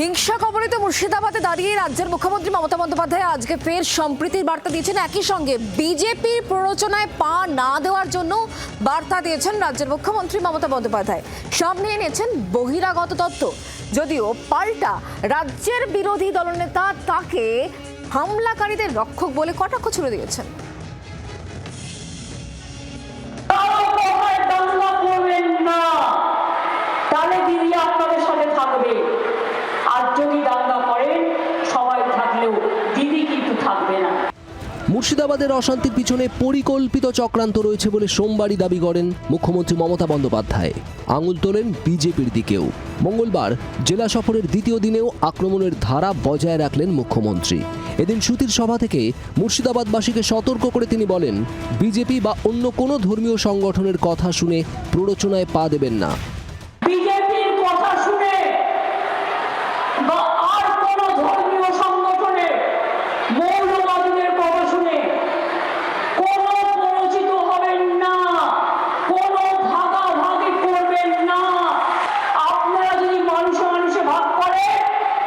হিংসা কবলিত মুর্শিদাবাদে দাঁড়িয়ে রাজ্যের মুখ্যমন্ত্রী মমতা বন্দ্যোপাধ্যায় আজকে ফের সম্প্রীতির বার্তা দিয়েছেন একই সঙ্গে বিজেপির প্ররোচনায় পা না দেওয়ার জন্য বার্তা দিয়েছেন রাজ্যের মুখ্যমন্ত্রী মমতা বন্দ্যোপাধ্যায়। সামনে এনেছেন বহিরাগত তত্ত্ব যদিও পাল্টা রাজ্যের বিরোধী দলনেতা তাকে হামলাকারীদের রক্ষক বলে কটাক্ষ ছুড়ে দিয়েছেন। মুর্শিদাবাদের অশান্তির পিছনে পরিকল্পিত চক্রান্ত রয়েছে বলে সোমবারই দাবি করেন মুখ্যমন্ত্রী মমতা বন্দ্যোপাধ্যায়। আঙুল তোলেন বিজেপির দিকেও। মঙ্গলবার জেলা সফরের দ্বিতীয় দিনেও আক্রমণের ধারা বজায় রাখলেন মুখ্যমন্ত্রী। এদিন সুতির সভা থেকে মুর্শিদাবাদবাসীকে সতর্ক করে তিনি বলেন, বিজেপি বা অন্য কোনো ধর্মীয় সংগঠনের কথা শুনে প্ররোচনায় পা দেবেন না বিজেপির কথা শুনে বা আর কোন ধর্মীয় সংগঠনে মৌলবাদীদের কথা শুনে কোন পরিচিত হবেন না কোন ভাগাভাগি করবেন না আপনারা যদি মানুষে মানুষে ভাগ করে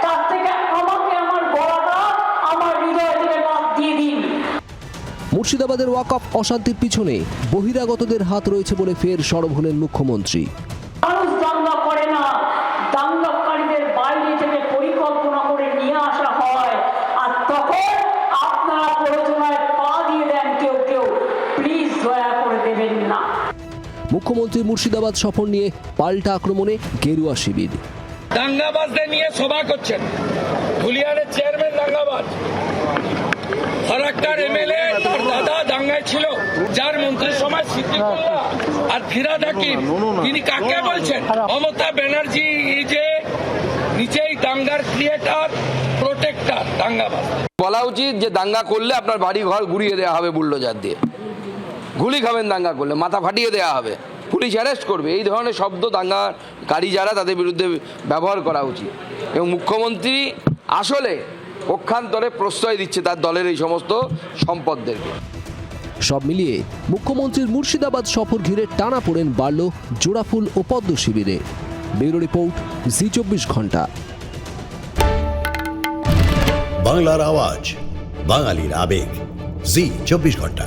তার থেকে আমাকে আমার গলাটা আমার হৃদয় থেকে বাদ দিয়ে দিন মুর্শিদাবাদের ওয়াকফ অশান্তির পিছনে বহিরাগতদের হাত রয়েছে বলে ফের সরব হলেন মুখ্যমন্ত্রী। মানুষ দাঙ্গা করে না। দাঙ্গাকারীদের বাইরে থেকে পরিকল্পনা করে নিয়ে আসা হয়। আর তখন আপনারা প্ররোচনায় পা দিয়ে দেন কেউ কেউ। প্লিজ দয়া করে দেবেন না। মুখ্যমন্ত্রীর মুর্শিদাবাদ সফর নিয়ে পাল্টা আক্রমণে গেরুয়া শিবির। দাঙ্গাবাজদের নিয়ে সভা করছেন। ধুলিয়ানের চেয়ারম্যান দাঙ্গাবাজ। ফরাক্কার এমএলএ দাঙ্গায় ছিল যার মন্ত্রিসভায় সিদ্দিকুল্লাহ আর ফিরাদ হাকিম তিনি কাকে বলছেন? মমতা ব্যানার্জি যে নিজেই দাঙ্গার ক্রিয়েটার প্রোটেক্টর দাঙ্গাবাজ। বলা উচিত যে দাঙ্গা করলে আপনার বাড়ি ঘর ঘুরিয়ে দেওয়া হবে বুল্ডোজার দিয়ে। গুলি খাবেন দাঙ্গা করলে মাথা ফাটিয়ে দেওয়া হবে। পুলিশ অ্যারেস্ট করবে। এই ধরনের শব্দ দাঙ্গাকারী যারা তাদের বিরুদ্ধে ব্যবহার করা উচিত। এবং মুখ্যমন্ত্রী আসলে পক্ষান্তরে প্রশ্রয় দিচ্ছে তার দলের এই সমস্ত সম্পদদেরকে। সব মিলিয়ে মুখ্যমন্ত্রীর মুর্শিদাবাদ সফর ঘিরে টানা পড়েন বাড়ল জোড়াফুল ও পদ্ম শিবিরে। ব্যুরো রিপোর্ট, জি চব্বিশ ঘণ্টা। বাংলার আওয়াজ, বাঙালির আবেগ, জি চব্বিশ ঘণ্টা।